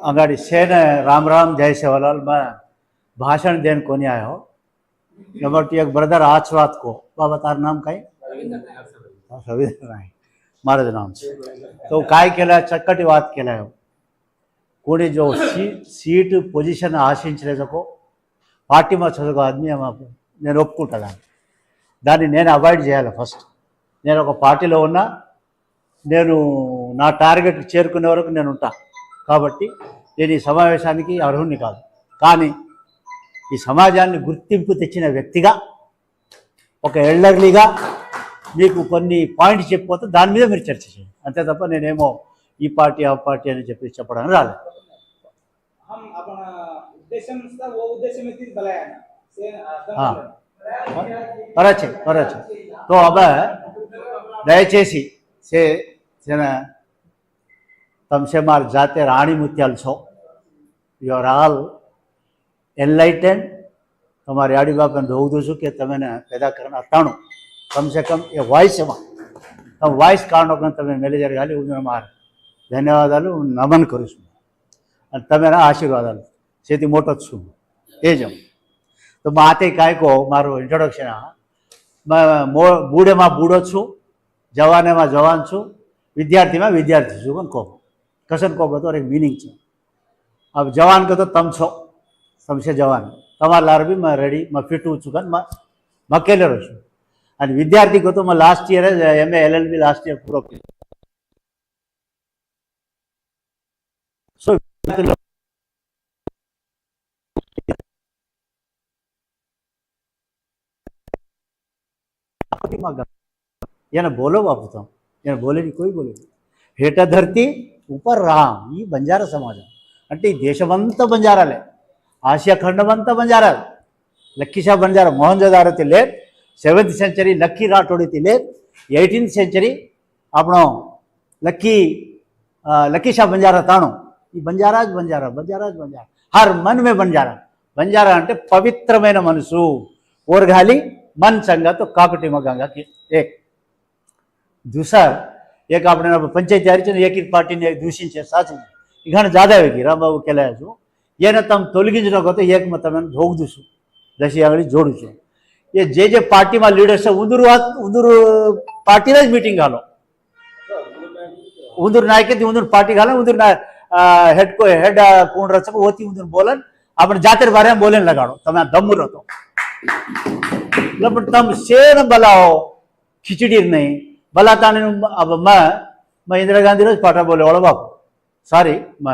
अगाड़ी सेन राम राम जय सेवालाल मैं भाषण देने को नहीं आया हो नंबर टू एक ब्रदर आचवात को बाबा तार नाम काय रवींद्र नाईक महाराज नाम से तो काय केलं चक्कटी वाद केला आहे कोणी जो సీ సీటు పొజిషన్ ఆశించలేదకో పార్టీ మా చదువు ఆద్మీ మాకు నేను ఒప్పుకుంటా దాన్ని దాన్ని నేను అవాయిడ్ చేయాలి ఫస్ట్ నేను ఒక పార్టీలో ఉన్నా నేను నా టార్గెట్ చేరుకునే వరకు నేను ఉంటా కాబట్టి నేను ఈ సమావేశానికి అర్హుణ్ణి కాదు. కానీ ఈ సమాజాన్ని గుర్తింపు తెచ్చిన వ్యక్తిగా ఒక ఎల్డర్లీగా మీకు కొన్ని పాయింట్స్ చెప్పిపోతే దాని మీద మీరు చర్చ చేయండి. అంతే తప్ప నేనేమో ఈ పార్టీ ఆ పార్టీ అని చెప్పి చెప్పడానికి రాలేదు. కరాచీ కరాచీ తో దయచేసి సే તમસે માર જાતે રાણી મુત્યાલ છો. યુ આર આલ એનલાઇટેન તમારી આડી બાપને ધોવું છું કે તમે પેદા કરનાર તાણું. કમસે કમ એ વોઇસમાં તમે વોઇસ કારણો પણ તમે મેનેજર ગાલી હું માર ધન્યવાદ આલું હું નમન કરું છું. અને તમે એના આશીર્વાદ આલું સેથી મોટો જ છું. એ જ તો માતે કાંઈકો મારું ઇન્ટ્રોડક્શન બુડેમાં બુડો છું, જવાનેમાં જવાન છું. વિદ્યાર્થીમાં વિદ્યાર્થી છું પણ કહો. કસનકો બતોર એક મિનિંગ છે अब जवान को तो तम छो तमसे जवान તમારા અરબી માં રેડી માં ફિટું છું કન માં માં કેલેરો છું અને વિદ્યાર્થી કહો તો માં લાસ્ટ યર જ એમએ એલએલબી લાસ્ટ યર પૂરો કર્યો સો એને બોલો બાપુ તમે એને બોલે કોઈ બોલે હેઠા ધરતી सूपर रा बंजार समाज अटे देशमंत बंजार आसिया खंडमंत बंजार लखीशा बंजार मोहनजोदार सवेंथ सेंचुरी लखी राठोड़ी ले एटीन सेंचुरी अपनों लखी लखीशा बंजारा ताणु बंजाराज बंजारा बंजाराज बंजार हर मन में बंजारा बंजारा अंत पवित्र मनस ओरघाली मन संगत काकटी मगंगा एक दूसरा एक अपने पंचायत आरचे एक पार्टी ने दूषित साधन इन जादा की रामबाबू के तम तोलगे एक मत धोग दूस जशी आंगड़ी जोड़ू चो ये जे जे पार्टी में लीडर्स उदूर उदूर पार्टी ने मीटिंग घो उदूर नायक उदूर पार्टी घाला उदूर हेड को हेड कौन रचक ओती उदूर बोलन अपने जाते बारे में बोले लगाड़ो तम दम्मू रो तम शेर बलाओ खिचड़ी नहीं భలా తాను మా మా ఇందిరాగాంధీ రోజు పాట బోలేవాళ్ళం బాబు సారీ మా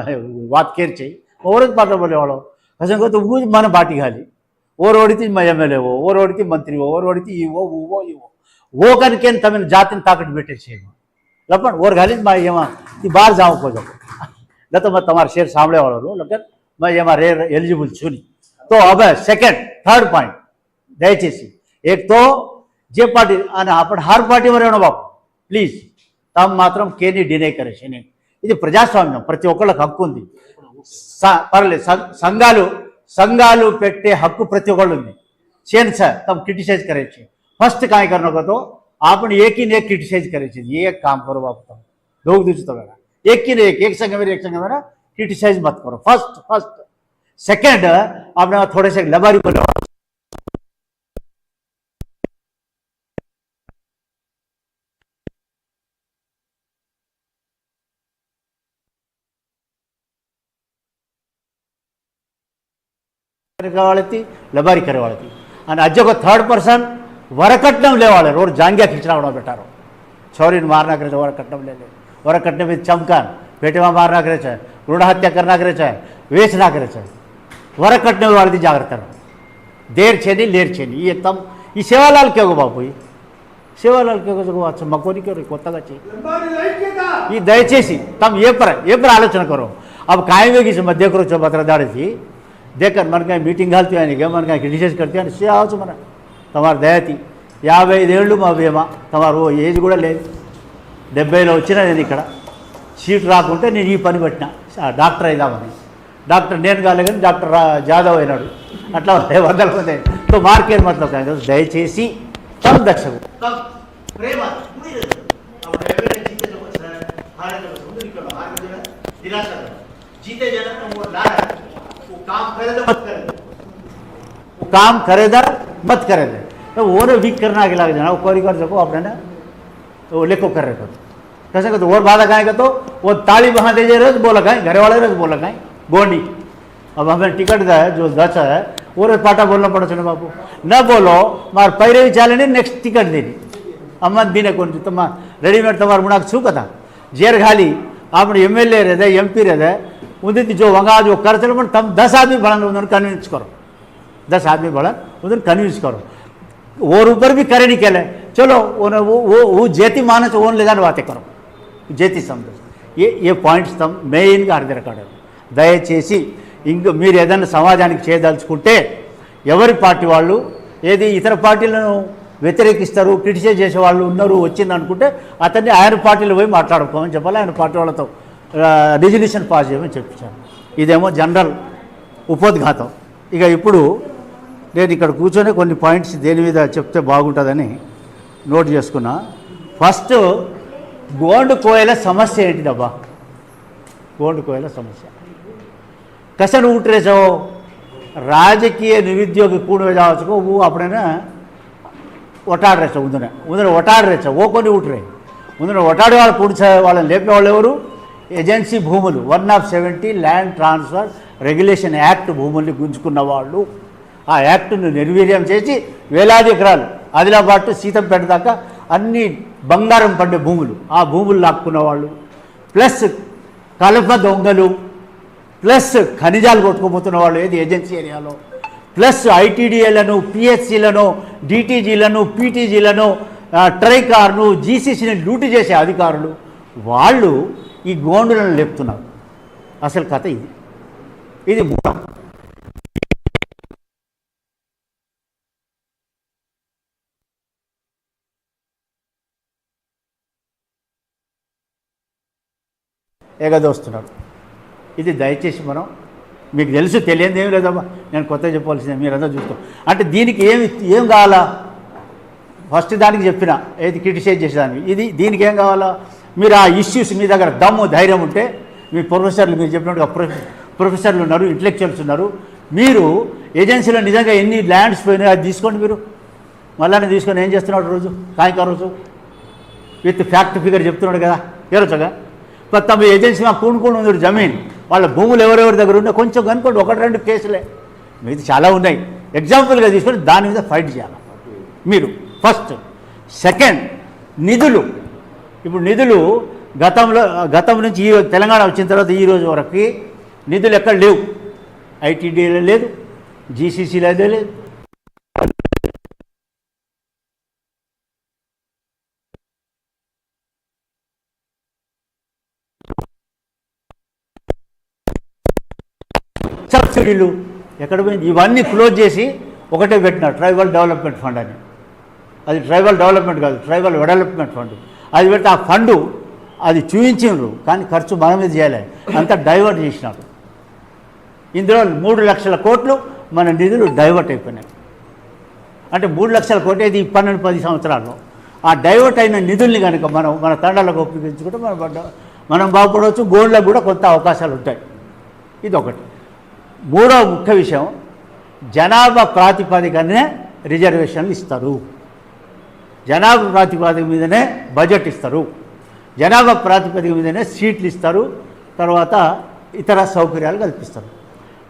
వాత్కేర్చి ఓరోజు పాట బోలేవాళ్ళం कसं करतो उगूच मन पाठी घाली ओर ओढीतीच मज़ा मेले वो ओर ओढीती मंत्री वो ओर ओढीती इवो उवो इवो वो कन केन तमें ताकत बेटे छे लपण ओर घालीच मा ये ती बार जाओ को जाओ न तो मैं तुम्हारा शेर सांभळे वालो लो लगत मैं यहाँ रे एलिजिबल छुनी तो अब थर्ड पॉइंट दयचेसी एक तो जे पार्टी आणि आपण हार पार्टीवर बापू ప్లీజ్ తాము మాత్రం కేర్ని డినే కరెక్షన్ ఇది ప్రజాస్వామ్యం ప్రతి ఒక్కళ్ళకి హక్కు ఉంది పర్లేదు సంఘాలు సంఘాలు పెట్టే హక్కు ప్రతి ఒక్కళ్ళు ఉంది చేయను సార్ తమ క్రిటిసైజ్ కరెక్ట్ ఫస్ట్ काय करना होतो आपण एकीने एक क्रिटिसाइज करायचे एक काम करो बाबा दोघ दिवस बघा एकीने एक एक संघावर एक संघावर क्रिटिसाइज मत करो फर्स्ट फर्स्ट सेकंड आपण थोडेसे लबारी बोलावं બોલો કરવાવાળી લબારી કરવાળી હતી અને આજે કોઈ થર્ડ પર્સન વરકટનમ લેવાળે રોડ જાંગ્યા ખીચડાવાળો બેઠારો છોરીને માર નાખે છે વરકટનમ લે લે વરકટને બી ચમકાન પેટીમાં માર નાખે છે રૂઢ હત્યા કરી નાખે છે વેચ નાખે છે વરકટને વાળતી જાગ્રત રહો દેર છે નહીં લેર છે નહીં એ તમ ఈ సేవాలాల్ కేగో బాబు ఈ సేవాలాల్ కేగో అచ్చ మకోని కేరో కొత్తగా చెయ్యి ఈ దయచేసి తమ ఏ પર ఏ પર આલોચના કરો अब કાંઈ વેગી છે મધ્ય કરો देकर मन మీటింగ్ मीटिंग ఆయన हैं क्या मन? का చేయవచ్చు మన తమారు దయాతి యాభై ఐదేళ్ళు మా భీమా తమారు ఏజ్ కూడా లేదు డెబ్బైలో వచ్చినా నేను ఇక్కడ సీట్ రాకుంటే నేను ఈ పని పెట్టిన డాక్టర్ అయిదామని డాక్టర్ నేను కాలేదని కానీ డాక్టర్ జాదవ్ అయినాడు అట్లా వందల మంది సో మార్కేర్ మాటలో కాదు దయచేసి తమ దర్శకు జీతే जन्म में वो ला रहा है वो काम करे तो मत करे वो काम करेदा मत करेदा तो वो ने वीक करना के लग जाना वो कोरी कर सको अपने ना तो वो लेको कर रहे को कैसे कहते और बाधा काहे का तो वो ताली वहां दे जे रोज बोला काहे घर वाले रोज बोला काहे गोंडी अब हमें टिकट दा है जो दस है वो रोज पाटा बोलना पड़ा चलो बापू न बोलो मार पैरे चाले नहीं नेक्स्ट टिकट देनी અમત બીને કોણ તમા રેડીમેડ તમારા મુણાક શું કથા ઝેર ખાલી આપણે એમએલએ રહે એમપી રહે ఉదితి జో వంగాజు जो कर चलो मन कम दस आदमी बढ़ाने उन्होंने कन्विंस करो दस आदमी बढ़ा उन्होंने कन्विंस करो और ऊपर भी करे మానస ఓన్ లేదని उन्हें वो वो वो ఏ ఏ పాయింట్స్ తమ్ మెయిన్గా అర్థం దయచేసి ఇంక మీరు ఏదైనా సమాజానికి చేయదలుచుకుంటే ఎవరి పార్టీ వాళ్ళు ఏది ఇతర పార్టీలను వ్యతిరేకిస్తారు క్రిటిసైజ్ చేసే వాళ్ళు ఉన్నారు వచ్చింది అనుకుంటే అతన్ని ఆయన పార్టీలో పోయి మాట్లాడుకోమని చెప్పాలి. ఆయన పార్టీ వాళ్ళతో రిజల్యూషన్ పాస్ చేయమని చెప్పించాను. ఇదేమో జనరల్ ఉపోద్ఘాతం. ఇక ఇప్పుడు నేను ఇక్కడ కూర్చొని కొన్ని పాయింట్స్ దేని మీద చెప్తే బాగుంటుందని నోట్ చేసుకున్నా. ఫస్ట్ గోండు కోయల సమస్య ఏంటి డబ్బా గోండు కోయల సమస్య. కసను ఊటరేసావు రాజకీయ నిరుద్యోగి కూడి జావచ్చు ఊ అప్పుడైనా ఒటాడరేసావు ఉందనే ఉందనే ఒటాడరేసావు ఓ కొన్ని ఊటరే. ఉందనే ఒటాడే వాళ్ళు కూడిచే వాళ్ళని లేపే వాళ్ళు ఎవరు? ఏజెన్సీ భూములు one of seventy land transfer regulation act భూముల్ని గుంజుకున్న వాళ్ళు ఆ యాక్ట్ను నిర్వీర్యం చేసి వేలాది ఎకరాలు ఆదిలాబాద్ టు సీతంపేట దాకా అన్ని బంగారం పండే భూములు ఆ భూములు లాక్కున్న వాళ్ళు. ప్లస్ కలప దొంగలు ప్లస్ ఖనిజాలు కొట్టుకుపోతున్న వాళ్ళు ఏది ఏజెన్సీ ఏరియాలో? ప్లస్ ఐటీడీఏలను పిహెచ్సిలను డిటీజీలను పీటీజీలను ట్రైకార్ను జీసీసీని లూటు చేసే అధికారులు. వాళ్ళు ఈ గోండులను లేపుతున్నారు అసలు కథ ఇది. ఇది మూలం ఎగదోస్తున్నారు ఇది దయచేసి మనం మీకు తెలుసు తెలియదు ఏం లేదమ్మా. నేను కొత్త చెప్పాల్సిందే మీరందరూ చూస్తాం. అంటే దీనికి ఏమి ఏం కావాలా? ఫస్ట్ దానికి చెప్పిన ఏది క్రిటిసైజ్ చేసేదానికి ఇది దీనికి ఏం కావాలా? మీరు ఆ ఇష్యూస్ మీ దగ్గర దమ్ము ధైర్యం ఉంటే మీ ప్రొఫెసర్లు మీరు చెప్పినట్టుగా ప్రొఫె ప్రొఫెసర్లు ఉన్నారు ఇంటలెక్చువల్స్ ఉన్నారు. మీరు ఏజెన్సీలో నిజంగా ఎన్ని ల్యాండ్స్ పోయినాయి అది తీసుకోండి మీరు. మళ్ళీ తీసుకొని ఏం చేస్తున్నాడు రోజు? సాయంకాలం రోజు? విత్ ఫ్యాక్ట్ ఫిగర్ చెప్తున్నాడు కదా? ఏరొచ్చగా? తమ ఏజెన్సీ మా కూనుకొని ఉంది జమీన్. వాళ్ళ భూములు ఎవరెవరి దగ్గర ఉన్నా కొంచెం కనుకోండి ఒకటి రెండు కేసులే. మీది చాలా ఉన్నాయి. ఎగ్జాంపుల్గా తీసుకొని దాని మీద ఫైట్ చేయాలి. మీరు ఫస్ట్ సెకండ్ నిధులు. ఇప్పుడు నిధులు గతంలో గతం నుంచి ఈ తెలంగాణ వచ్చిన తర్వాత ఈ రోజు వరకు నిధులు ఎక్కడ లేవు. ఐటీడీలో లేదు జీసీసీలో లేదు. సబ్సిడీలు ఎక్కడ పోయింది? ఇవన్నీ క్లోజ్ చేసి ఒకటే పెట్టినారు ట్రైబల్ డెవలప్మెంట్ ఫండ్ అని. అది ట్రైబల్ డెవలప్మెంట్ కాదు ట్రైబల్ డెవలప్మెంట్ ఫండ్. అది పెడితే ఆ ఫండు అది చూపించిండ్రు కానీ ఖర్చు మన మీద చేయలే. అంతా డైవర్ట్ చేసినారు. ఇందులో మూడు లక్షల కోట్లు మన నిధులు డైవర్ట్ అయిపోయినాయి. అంటే మూడు లక్షల కోట్లు ఇది పన్నెండు పది సంవత్సరాల్లో. ఆ డైవర్ట్ అయిన నిధుల్ని కనుక మనం మన తండాలకు ఉపయోగించుకుంటే మనం మనం బాగుపడవచ్చు గోల్డ్లో కూడా కొత్త అవకాశాలు ఉంటాయి. ఇది ఒకటి మూడవ ముఖ్య విషయం జనాభా ప్రాతిపదికనే రిజర్వేషన్లు ఇస్తారు. జనాభా ప్రాతిపదిక మీదనే బడ్జెట్ ఇస్తారు. జనాభా ప్రాతిపదిక మీదనే సీట్లు ఇస్తారు. తర్వాత ఇతర సౌకర్యాలు కల్పిస్తారు.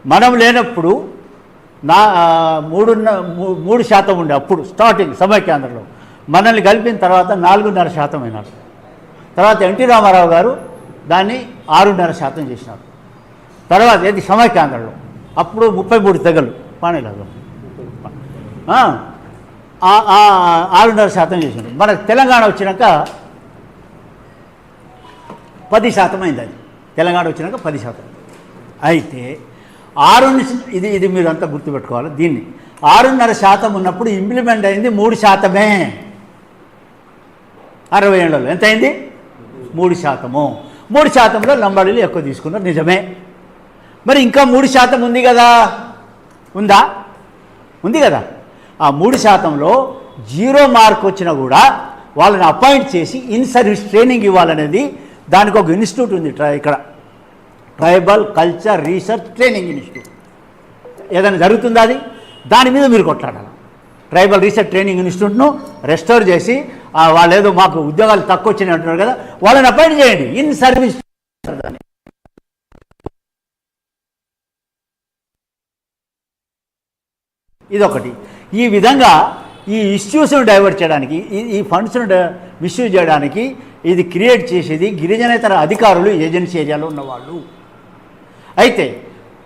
మనం లేనప్పుడు నా మూడున్న మూ- మూడు శాతం ఉండే అప్పుడు స్టార్టింగ్ సమైక్యాంధ్రలో మనల్ని కలిపిన తర్వాత నాలుగున్నర శాతం అయినారు. తర్వాత ఎన్టీ రామారావు గారు దాన్ని ఆరున్నర శాతం చేసినారు. తర్వాత ఏది సమైక్యాంధ్రలో అప్పుడు ముప్పై మూడు తెగలు పానేలాగా ఆరున్నర శాతం చేసిండు. మనకు తెలంగాణ వచ్చినాక పది శాతం అయింది అది తెలంగాణ వచ్చినాక పది శాతం. అయితే ఆరు ఇది ఇది మీరు అంతా గుర్తుపెట్టుకోవాలి. దీన్ని ఆరున్నర శాతం ఉన్నప్పుడు ఇంప్లిమెంట్ అయింది మూడు శాతమే. అరవై ఏళ్ళలో ఎంత అయింది? మూడు శాతము. మూడు శాతంలో లంబాడీలు ఎక్కువ తీసుకున్నారు. నిజమే. మరి ఇంకా మూడు శాతం ఉంది కదా? ఉందా? ఉంది కదా? ఆ మూడు శాతంలో జీరో మార్క్ వచ్చినా కూడా వాళ్ళని అపాయింట్ చేసి ఇన్ సర్వీస్ ట్రైనింగ్ ఇవ్వాలనేది దానికి ఒక ఇన్స్టిట్యూట్ ఉంది ట్రై ఇక్కడ. Tribal culture research training institute. ఏదైనా జరుగుతుందా అది? దాని మీద మీరు కొట్లాడాలి. ట్రైబల్ రీసెర్చ్ ట్రైనింగ్ ఇన్స్టిట్యూట్ను రెస్టోర్ చేసి వాళ్ళు ఏదో మాకు ఉద్యోగాలు తక్కువ వచ్చినాయి అంటున్నారు కదా వాళ్ళని అపాయింట్ చేయండి. ఇన్ సర్వీస్ ఇదొకటి. ఈ విధంగా ఈ ఇష్యూస్ను డైవర్ట్ చేయడానికి ఈ- ఈ ఫండ్స్ను మిస్యూజ్ చేయడానికి ఇది క్రియేట్ చేసేది గిరిజనేతర అధికారులు ఏజెన్సీ ఏరియాలో ఉన్నవాళ్ళు అయితే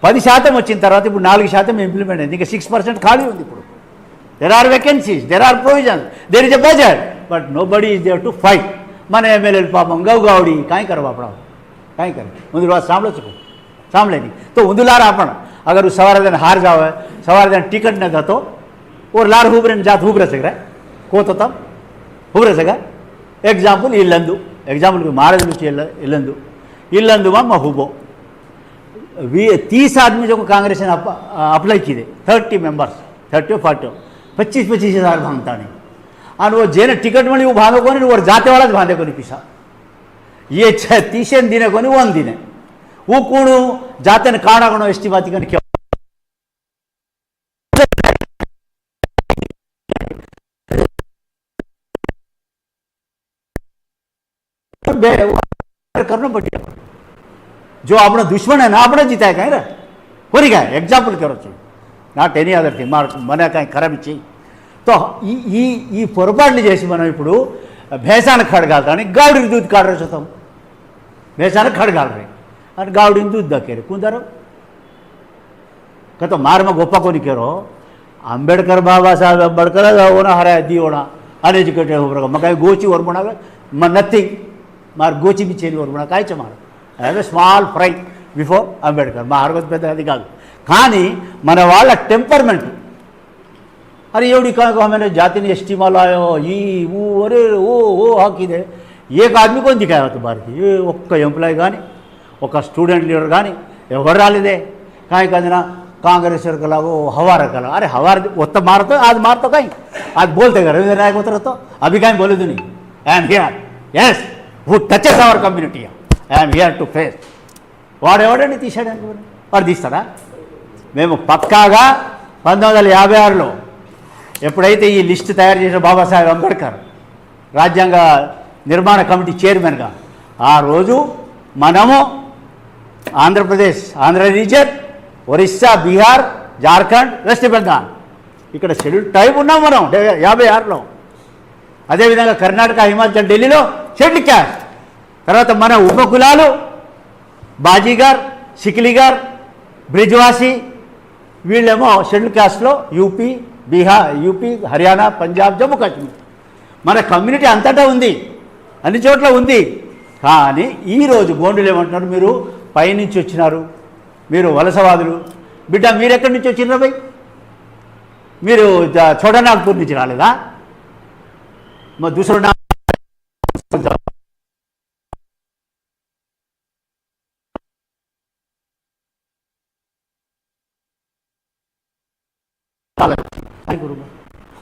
పది శాతం వచ్చిన తర్వాత ఇప్పుడు నాలుగు శాతం ఇంప్లిమెంట్ అయింది ఇంకా సిక్స్ పర్సెంట్ ఖాళీ ఉంది ఇప్పుడు there are vacancies there are provisions there is a budget but nobody is there to fight मन एम एल पापम गौ गावड़ी काई करवा पड़ा काई करे मुझे बात सांभळो चुको सांभळे नहीं तो उंदुलार आपण अगर सवार दिन हार जावे सवार दिन टिकट न થતો ஒரு லார் ஹூபரன் ஜாத் ஹூபர ಸಿಗ್ರೆ ಕೋತತ ಹೂಬ್ರ ಸಿಗ ಎಕ್ಸಾಂಪಲ್ ಇಲ್ಲಂದು ಎಕ್ಸಾಂಪಲ್ महाराज ಮಿಚಿ ಇಲ್ಲ ಇಲ್ಲಂದು ಇಲ್ಲಂದು ಮಮ್ಮ ಹೂಬೋ वी तीस आदमी जो कांग्रेस ने अप्लाई किए थर्टी मेंबर्स थर्टी फोर्टी पच्चीस पच्चीस हज़ार भांगता नहीं और वो जेने टिकट मिली वो भांगो को नहीं और जाते वाला भांगे को नहीं पीछा ये तीस दिन को नहीं वन दिन वो कौन जाते कारण एस्टिमाती બે કરનો પટ્યો જો આપણો દુશ્મન એને આપણે જીતાય કાંઈ રે ફરી ગયા એક્ઝામ્પલ કરો છો నాట్ ఎనీ అదర్ థింగ్ మన మన ఖరాబ్ ఇచ్చి తో ఈ ఈ ఈ పొరపాట్లు చేసి మనం ఇప్పుడు భేసానికి కడగాలని గావుడికి దూద్ కాడరు చూస్తాం భేసానికి కడగాలి అని గావుడిని దూద్ దక్కేరు కుందరు కథ మారమ గొప్ప కొనికేరో అంబేడ్కర్ బాబాసాహెబ్ అంబేడ్కర్ ఓనా హరే ది ఓనా అన్ఎడ్యుకేటెడ్ మకాయ గోచి ఓర్మణ మ నథింగ్ ಮಾರು ಗೋಚಿ ಬಿಚ್ಚೇನಿವರು కూడా కాయచ మారు అదే స్మాల్ ఫ్రై బిఫోర్ అంబేద్కర్ మా ఆరోగ్య పెద్ద అది కాదు కానీ మన వాళ్ళ టెంపర్మెంట్ అరే ఎవడి కామైన జాతిని ఎస్టీ మలాయో ఈ ఊ అరే ఓ ఓ హాకీదే ఏ ఆద్మీ కొంది కాదు భారతి ఏ ఒక్క ఎంప్లాయీ కానీ ఒక స్టూడెంట్ లీడర్ కానీ ఎవరు రాలేదే కానీ కందిన కాంగ్రెస్ కలాగో హవార कला అరే हवा उत्तर मारतो అది मारतो काही। అది బోల్తాయి కదా रवींद्र नायक అభికాయం బోలేదు నీ बोलू तुम्ही I who touches our community I'm here to face వాడు ఎవడండి తీసాడానికి వాడు తీస్తారా మేము పక్కాగా పంతొమ్మిది వందల యాభై ఆరులో ఎప్పుడైతే ఈ లిస్ట్ తయారు చేసిన బాబాసాహెబ్ అంబేద్కర్ రాజ్యాంగ నిర్మాణ కమిటీ చైర్మన్గా ఆ రోజు మనము ఆంధ్రప్రదేశ్ ఆంధ్ర రీజన్ ఒరిస్సా బీహార్ జార్ఖండ్ వెస్ట్ బెంగాల్. ఇక్కడ షెడ్యూల్ టైం ఉన్నాం మనం యాభై ఆరులో. అదేవిధంగా కర్ణాటక హిమాచల్ ఢిల్లీలో షెడ్యూల్ క్యాస్ట్ తర్వాత మన ఉపకులాలు బాజీగార్ సికిలిగార్ బ్రిజ్వాసి వీళ్ళేమో షెడ్యూల్ క్యాస్ట్లో యూపీ బీహార్ యూపీ హర్యానా పంజాబ్ జమ్మూ కాశ్మీర్ మన కమ్యూనిటీ అంతటా ఉంది అన్ని చోట్ల ఉంది. కానీ ఈరోజు గోండులు ఏమంటున్నారు మీరు? పైనుంచి వచ్చినారు. మీరు వలసవాదులు. బిడ్డ మీరు ఎక్కడి నుంచి వచ్చినారు భయ్ మీరు చోడనాగ్పూర్ నుంచి రాలేదా? मैं दूसरा नाम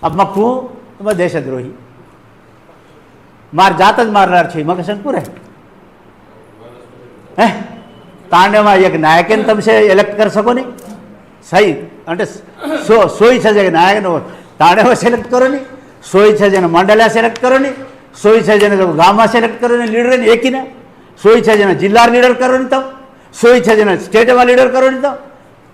अब मैं क्यों માર જાત જ મારનાર છે એમાં કશે પૂરે હે તાંડેમાં એક નાયકે તમે એલેક્ટ કરી શકો નહીં સહી અને સો સોઈ છે નાયકનો તાંડેમાં સિલેક્ટ કરો નહીં સોય છે જેને મંડળા સિલેક્ટ કરવાની, સોય છે જેને ગામમાં સિલેક્ટ કરવાની લીડરની એકીને, સોય છે જેને જિલ્લા લીડર કરો ને તો સોય છે જેને સ્ટેટમાં લીડર કરવાની તો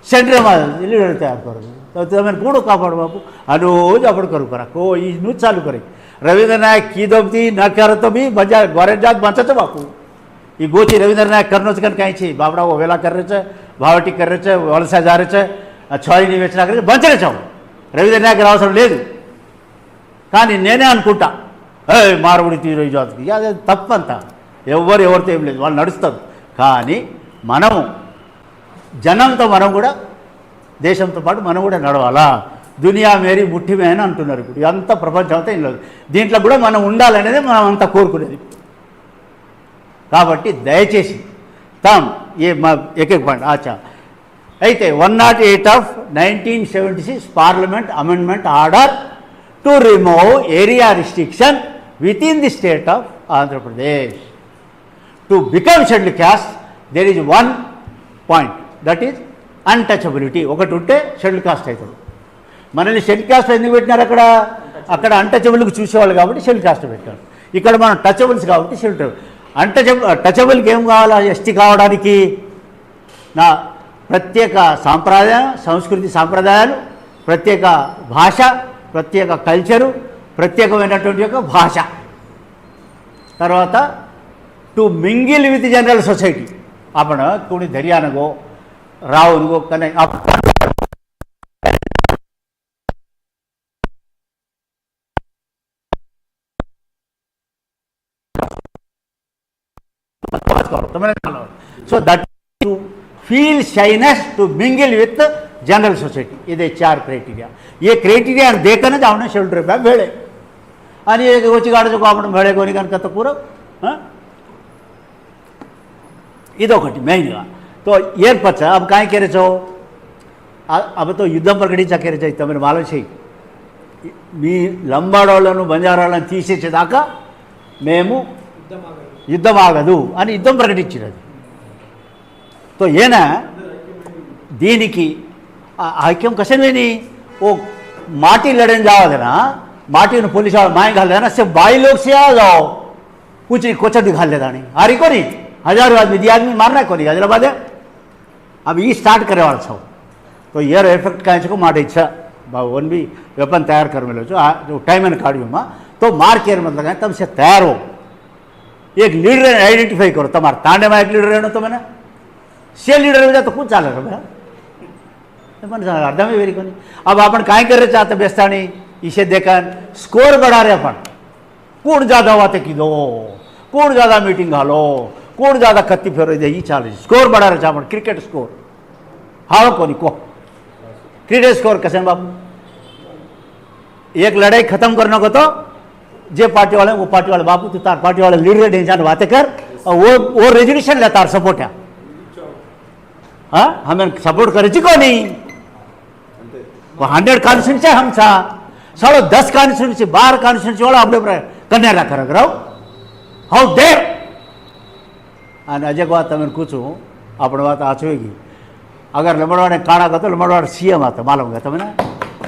સેન્ટરમાં લીડર તૈયાર કરવાની. તો તમે પૂરો કાપડ બાપુ? અને જ આપણે કરું રાખો એનું જ ચાલુ કરે. રવિન્દ્રનાથ કીધોથી ન કરો તો બી મજા, ઘરે જાત વાંચો છો બાપુ. એ ગોચી રવિન્દ્રનાથ કરનો જ કઈ છે. બાપડાઓ વહેલા કરે છે ભાવટી કરે છે વલસા જારે છે છોરીની વેચના કરે છે, બંધ છે રવિન્દ્રનાથ રાવ સાહેબ લેજું కానీ నేనే అనుకుంటా. ఏ మారవుడి తీరు జాతికి. అదే తప్పంతా. ఎవరు ఎవరితో ఏం లేదు. వాళ్ళు నడుస్తారు. కానీ మనము జనంతో మనం కూడా దేశంతో పాటు మనం కూడా నడవాలా? దునియా మేరీ ముఠిమే అని అంటున్నారు ఇప్పుడు. ఇదంతా ప్రపంచం అంతా ఇంట్లో దీంట్లో కూడా మనం ఉండాలనేది మనం అంతా కోరుకునేది. కాబట్టి దయచేసి తామ్ ఏ మా ఏకే పాయింట్ ఆచా. అయితే one not eight of nineteen seventy six parliament amendment order to remove area restriction with in the state of Andhra Pradesh to become schedule caste there is one point that is untouchability ఒకటి ఉంటే schedule caste అవుతుంది. మనల్ని schedule caste ఎందుకు పెట్టినారు అక్కడ? అక్కడ అన్టచబుల్కి చూసేవాళ్ళు కాబట్టి షెడ్యూల్ కాస్ట్ పెట్టారు. ఇక్కడ మనం టచబుల్స్ కాబట్టి షెడ్యూల్ అన్టచబుల్ టచబుల్కి ఏం కావాలా? ఎస్టీ కావడానికి నా ప్రత్యేక సాంప్రదాయం సంస్కృతి సాంప్రదాయాలు ప్రత్యేక భాష ప్రత్యేక కల్చరు ప్రత్యేకమైనటువంటి యొక్క భాష. తర్వాత to mingle with general society అప్పుడ కొన్ని ధర్యానగో రావునుగో కానీ so that to feel shyness to mingle with general society. ఇదే చార్ క్రైటీరియా. ఏ క్రైటీరియా అని దేకనే దావనే షెల్టర్ रुपया వేళే అని వచ్చి गाडचं कापड వేళే కొని కనుక కూర ఇదొకటి మెయిన్గా. తో ఏర్పచ్చ? అప్పుడు కాయ కెరచో అబ్బతో యుద్ధం ప్రకటించకెరచో తమరు మాలో చేయి మీ లంబాడోళ్ళను బంజారాళ్ళను తీసేసేదాకా మేము యుద్ధం ఆగదు అని యుద్ధం ప్రకటించినది. తో ఏనా? దీనికి ऐक्यम कसमेनी ओ माटी लड़न जाओ देना माटी ने पुलिस वाले माए घाल देना सिर्फ़ बाई लोग से आ जाओ कुछ नहीं कोचर दिखा लेता नहीं हरी को नहीं हज़ारों आदमी दिया आदमी मारना कोई नहीं हजराबाद है अब ये स्टार्ट करे वाले छो तो ये इफ़ेक्ट कहें छो मारे इच्छा भाव भी वेपन तैयार कर मिलो छो जो टाइम एंड कार्डियो में तो मार केयर मत लगाए तब से तैयार हो एक लीडर आइडेंटिफाई करो तुम्हारे तांडे में एक लीडर रहना तो मैंने से लीडर हो जाए तो कुछ चाल रहा पण अर्धा मी वेरी कोणी अब आपण काय करायचं आता बेस्तानी इशे देखान, स्कोर बढ़ा रे आपण कोण ज़्यादा वाते किदो कोण ज़्यादा मीटिंग घालो कोण ज़्यादा कत्ती फेरो? दे चालू स्कोर बढ़ा रे आपण क्रिकेट स्कोर। हाव कोणी को? क्रिकेट स्कोर कसे बाबू एक लड़ाई खत्म करने को तो जे पार्टी वाले वो पार्टी वाले बापू तू तार पार्टी वाले लीडर टेंशन बातें कर, और वो वो रेजोल्यूशन ले तार सपोर्ट है। हाँ? हमें सपोर्ट करायची कोणी हंड्रेड कॉन्स्टिट्युन्सी आहे आमचा साडो दस कॉन्स्टिट्युन्सी बार कॉन्स्टिट्युन्सी वाला आपले कन्या खरं राव हाऊ दे અને અજય વાત તમે પૂછું આપણે વાત આ જોઈ ગઈ અગર લમડવાને કાણા ગતો લમડવાડ સીએમ હતો માલુમ ગયા તમે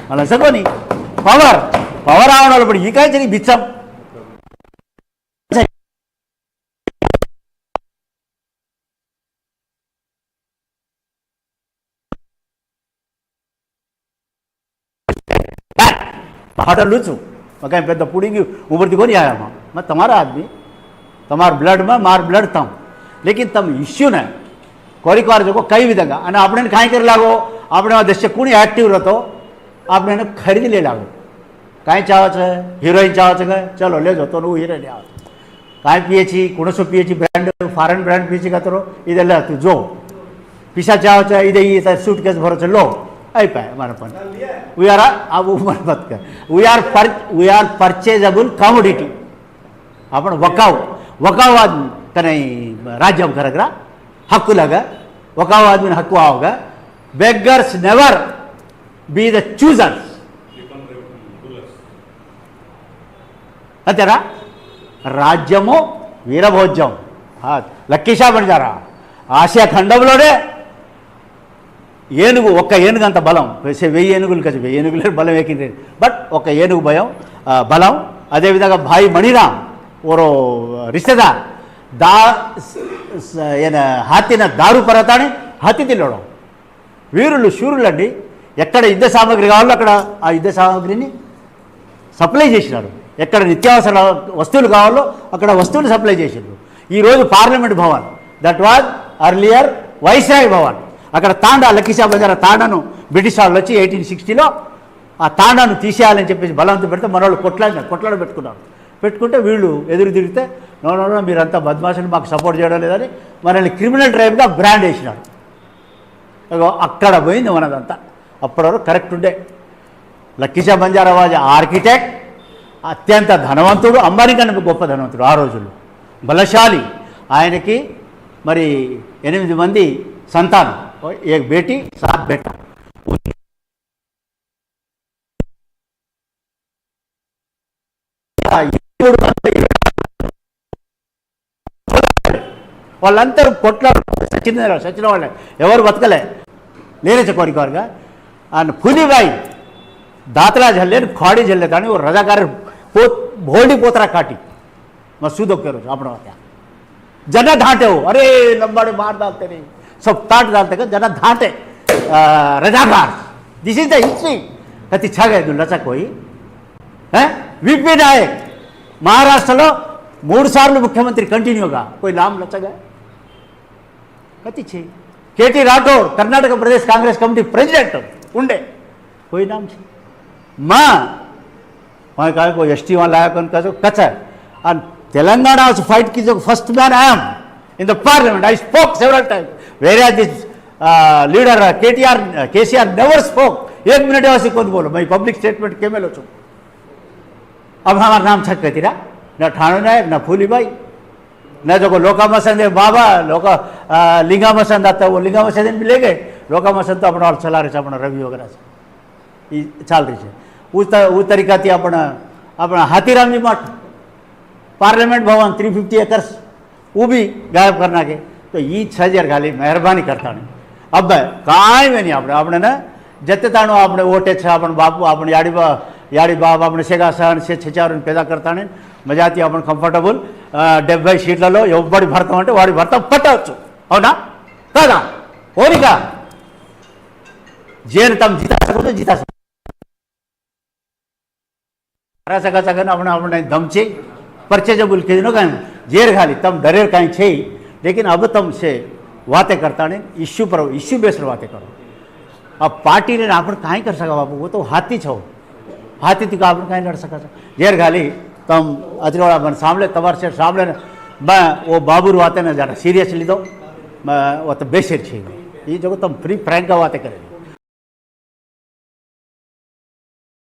મને શકો નહીં પવર પવર આવવાનો પણ એ કાંઈ છે નહીં हटा लुचु मैं पुड़ी उबरती को आया मैं तमारा आदमी तमार ब्लड में मार ब्लड तम लेकिन तुम इश्यू ने कोरी को जो कई विधा अने अपने कहीं कर लगो अपने देश से कूड़ी एक्टिव रहो अपने खरीद ले लगो कहीं चावे हिरोइन चावे कहीं चलो ले जाओ तो हिरोइन हिरो कहीं पिए कुणसो पिए ब्रांड फॉरेन ब्रांड पिए कतरो इधर ले तू जो पिसा चावे इधे ये सूट केस भरो लो అయిపోయాయి మన పని. వీఆర్ మన బతుక వీఆర్ పర్ వీఆర్ పర్చేజబుల్ కామోడిటీ అప్పుడు ఒకావు ఒకావు ఆద్మీ తన రాజ్యం కరగ్ర? హక్కులగ? ఒకావు ఆద్మీని హక్కు ఆవుగా? Beggars never be the choosers అంతేరా? రాజ్యము వీరభోజ్యం. లక్కీషా పడిచారా ఆసియా ఖండంలోనే ఏనుగు ఒక్క ఏనుగు అంత బలం వేసే వెయ్యి ఏనుగులు కదా వెయ్యి ఏనుగులు బలం ఏకింది బట్ ఒక ఏనుగు భయం ఆ, బలం అదేవిధంగా భాయి మణిరామ్ ఓరో రిశ్తేదార్ దా ಸ- ಸ- ಏನ ಹಾತಿನ దారు పరతాని హతి తిల్లడం వీరులు శూరులండి ఎక్కడ యుద్ధ సామాగ్రి కావాలో అక్కడ ఆ యుద్ధ సామాగ్రిని సప్లై చేసినారు ఎక్కడ నిత్యావసర వస్తువులు కావాలో అక్కడ వస్తువులు సప్లై చేసిండ్రు ఈరోజు parliament Bhavan that was earlier viceroy Bhavan అక్కడ తాండా లక్కీషా బజార్ తాండాను బ్రిటిష్ వాళ్ళు వచ్చి ఎయిటీన్ సిక్స్టీలో ఆ తాండాను తీసేయాలని చెప్పేసి బలవంతం పెడితే మన వాళ్ళు కొట్లాడిన కొట్లాడ పెట్టుకున్నారు. పెట్టుకుంటే వీళ్ళు ఎదురు తిరిగితే నో నో మీరంతా బద్మాషులు మాకు సపోర్ట్ చేయడం లేదని మనల్ని క్రిమినల్ ట్రైబ్గా బ్రాండ్ వేసినారు. ఇగో అక్కడ పోయింది మనదంతా. అప్పటివరకు కరెక్ట్ ఉండే. లక్కీషా బంజారా వాజ్ ఆర్కిటెక్ట్ అత్యంత ధనవంతుడు అంబానీ కన్నా గొప్ప ధనవంతుడు ఆ రోజుల్లో. బలశాలి. ఆయనకి మరి ఎనిమిది మంది సంతానం. ఏ బేటి సాత్ బేట ఇప్పుడు వాళ్ళందరూ కొట్లాడు సచిన సచిన వాళ్ళే ఎవరు బతకలే లేరేచ కోరికవర్గా అండ్ పులిబాయి दातला झल्ले आणि खोडी झल्ले आणि रजाकार पोत भोरडी पोतरा काटी मग सुदो करो आपण त्या जना धाटे हो अरे लंबाडे मार डालते रे सब ताट डालते का जना धाटे अं, रजाकार this is the history Kathi ఛాగా లచకపోయి VP Naik మహారాష్ట్రలో మూడు సార్లు ముఖ్యమంత్రి కంటిన్యూగా పోయి లామ్ లచ్చగా కతి చేయి K T Rathod Karnataka Pradesh Congress committee president ఉండే कोई नाम છે માં मैं कहा कोई एस टी वहाँ लाया कौन का कचा and Telangana also fight की जो first man I am in the parliament. I spoke several times. Whereas this uh, leader KTR, KCR never spoke. एक मिनट ऐसे कौन बोलो मैं पब्लिक स्टेटमेंट के में लो अब हमारा नाम छटकती रहा न ठाणो नायक न फूली भाई न जो को लोका मसंद है बाबा लोका आ, लिंगा मसंद आता वो लिंगा मसंद भी ले गए लोका मसंद तो अपना और चला रहे अपना रवि वगैरह से चाल रही है उस उस तरीका थी अपना अपना हाथीराम जी मठ पार्लियामेंट भवन थ्री फिफ्टी एकर्स ઊભી ગાયબ કરી નાખી તો એ છ હજાર ખાલી મહેરબાની કરતાની અબે કાંઈ નહીં આપણે આપણને જતતાનો આપણે ઓટે છે આપણને બાપુ આપણે યાડી બા યાડી બાપ આપણે શેગા સહન છે છેચારોને પેદા કરતાને મજાથી આપણે కంఫర్టబుల్ డెబ్బై బై షీట్లలో ఎవడి భర్తం అంటే వాడి భర్తం పట్టవచ్చు అవునా కాదా ఓరిక જેને તમે જીતા શકો તો જીતા શકો મારા સગા સગાને આપણે આપણે ધમચી પરચેજેબલ કીધું કાંઈ ઝેર ખાલી, તમ ડરેર કાંઈ છે લેકિन અબ તમ છે, વાતે કરતા ને ઇસ્યુ પર ઇસ્યુ બેસર વાતે કરો. આ પાર્ટીને આપણે કાંઈ કરી શકા બાપુ હું તો હાથી છો. હાથીથી આપણે કાંઈ લડી શકા છો. ઝેર ખાલી, તમ અજરવાળા મને સાંભળે, તમારે છે સાંભળે ને મેં ઓ બાબુર વાતે ને જરા સિરિયસ લીધો મેં તો બેસેર છે. એ જો તમે ફ્રી ફ્રેન્ક વાતે કરેલી